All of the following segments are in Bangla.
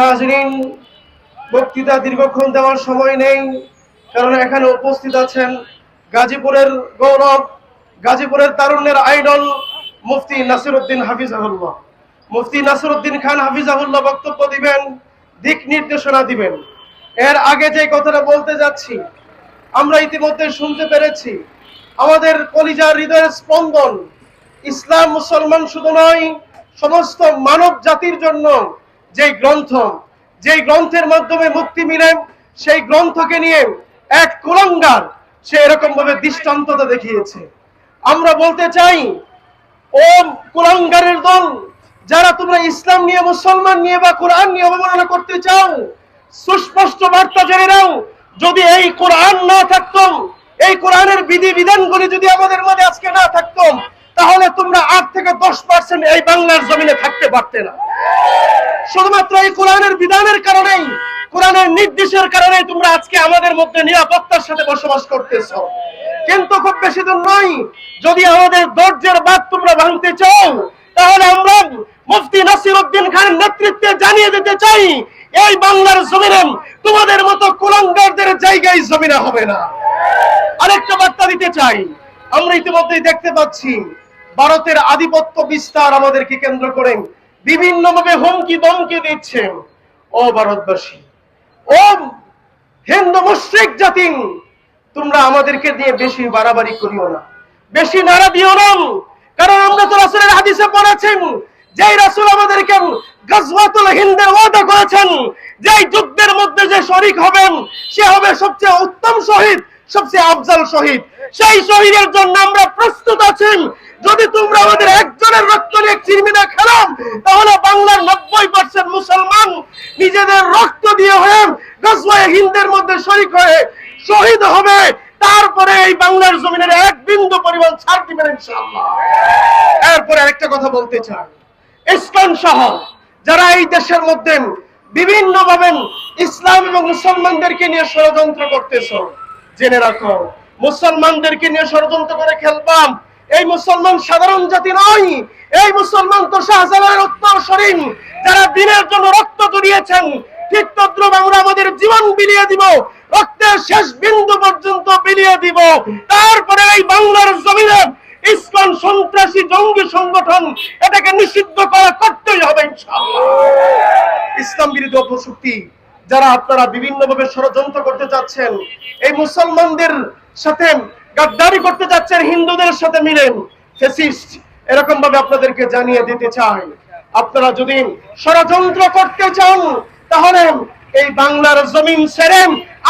হাজরিন, বক্তৃতা দীর্ঘক্ষণ দেওয়ার সময় নেই, কারণ এখানে উপস্থিত আছেন গাজীপুরের গৌরব, গাজীপুরের তারুণ্যের আইডল মুফতি নাসিরউদ্দিন হাফিজাহুল্লাহ। মুফতি নাসিরউদ্দিন খান হাফিজাহুল্লাহ বক্তব্য দিবেন, দিক নির্দেশনা দিবেন। এর আগে যে কথাটা বলতে যাচ্ছি, আমরা ইতিমধ্যে শুনতে পেরেছি, আমাদের কলিজার হৃদয়ের স্পন্দন, ইসলাম মুসলমান শুধু নয়, সমস্ত মানব জাতির জন্য যে গ্রন্থ যেই গ্রন্থের মাধ্যমে মুক্তি মিলে সেই গ্রন্থকে নিয়ে এক কুলঙ্গার সে এরকম ভাবে দৃষ্টান্ততা দেখিয়েছে। আমরা বলতে চাই, ও কুলাঙ্গারের দল, যারা তোমরা ইসলাম নিয়ে, মুসলমান নিয়ে বা কোরআন নিয়ে অবমাননা করতে চাও, সুস্পষ্ট বার্তা জেনে নাও, যদি এই কোরআন না থাকতো, এই কোরআনের বিধি বিধানগুলি যদি আমাদের মধ্যে আজকে না থাকতো, তাহলে তোমরা আট থেকে দশ পার্সেন্ট এই বাংলার জমিনে থাকতে পারতে না। শুধুমাত্র এই কোরআনের বিধানের কারণেই, কোরআনের নির্দেশের কারণে তোমরা আজকে আমাদের মধ্যে নিরাপত্তার সাথে বসবাস করতেছো। কিন্তু খুব বেশি দূর নয়, যদি আমাদের ধৈর্যের বাদ তোমরা ভাঙতে চাও, তাহলে আমরা মুফতি নাসির উদ্দিন খানের নেতৃত্বে জানিয়ে দিতে চাই, এই বাংলার জমিনে তোমাদের মতো কুলাঙ্গারদের জায়গায় জমিনে হবে না। আরেকটা বার্তা দিতে চাই, আমরা ইতিমধ্যেই দেখতে পাচ্ছি, ভারতের আধিপত্য বিস্তার আমাদেরকে কেন্দ্র করে বিভিন্ন ভাবে হুমকি দমকি দিচ্ছে ও ভারতবাসী ও হিন্দু মুশ্রিক জাতি, তোমরা আমাদেরকে দিয়ে বেশি বাড়াবাড়ি করিও না। বেশি নাড়া দিও না। কারণ আমরা তো রাসূলের হাদিসে পড়েছেন, যেই রাসূল আমাদেরকে গজওয়াতুল হিন্দের ওয়াদা করেছেন, যেই যুদ্ধের মধ্যে যে শরীক হবেন, সে হবে সবচেয়ে উত্তম শহীদ, সবচেয়ে আফজাল শহীদ। সেই শহীদের জন্য আমরা প্রস্তুত আছি। যদি তোমরা আমাদের একজনের রক্ত নিয়ে চিরমিনা খেলো তাহলে বাংলার নব্বই পার্সেন্ট মুসলমান নিজেদের রক্ত দিয়ে হয়ে গজওয়ায়ে হিন্দের মধ্যে শরিক হয়ে শহীদ হবে। তারপরে এই বাংলার জমিনের এক বিন্দু পরিমাণ ছাড় দিবেন ইনশাআল্লাহ। এরপরে আরেকটা কথা বলতে চাই। ইস্কন সহ যারা এই দেশের মধ্যে বিভিন্ন ভাবে ইসলাম এবং মুসলমানদেরকে নিয়ে ষড়যন্ত্র করতেছ, জেনে রাখো, মুসলমানদেরকে নিয়ে ষড়যন্ত্র করে খেলবাম এই মুসলমান সাধারণ জাতি নয়। এই মুসলমান তো শাহজালালের উত্তর শরীন যারা দিনের জন্য রক্ত জড়িয়েছেন। ঠিক আমরা আমাদের জীবন বিলিয়ে দিব, রক্তের শেষ বিন্দু পর্যন্ত বিলিয়ে দিব। তারপরে এই বাংলার জমিনে ইসলাম সন্ত্রাসী জঙ্গি সংগঠন এটাকে নিষিদ্ধ করা করতেই হবে ইসলাম বিরোধী অপশক্তি যারা আপনারা বিভিন্ন ভাবে ষড়যন্ত্র করতে চাচ্ছেন, এই মুসলমানদের সাথে গাদ্দারি করতে চাচ্ছেন হিন্দুদের সাথে মিলেন। ফেসিস্ট এরকম ভাবে আপনাদেরকে জানিয়ে দিতে চাই। আপনারা যদি ষড়যন্ত্র করতে চান, তাহলে এই বাংলার জমিন ছেড়ে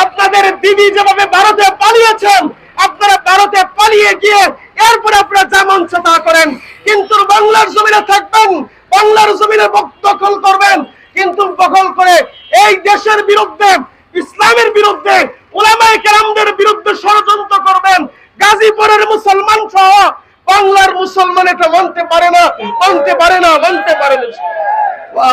আপনাদের দিদি যেভাবে ভারতে পালিয়েছেন, আপনারা ভারতে পালিয়ে গিয়ে এরপরে আপনারা যেমন তা করেন। কিন্তু বাংলার জমিনে থাকবেন, বাংলার জমিনে দখল করবেন, কিন্তু দখল করে এই দেশের বিরুদ্ধে, ইসলামের বিরুদ্ধে ওলামায়ে কেরামদের বিরুদ্ধে ষড়যন্ত্র করবেন। গাজীপুরের মুসলমান সহ বাংলার মুসলমান এটা মানতে পারে না, মানতে পারে না, মানতে পারে না। ওয়া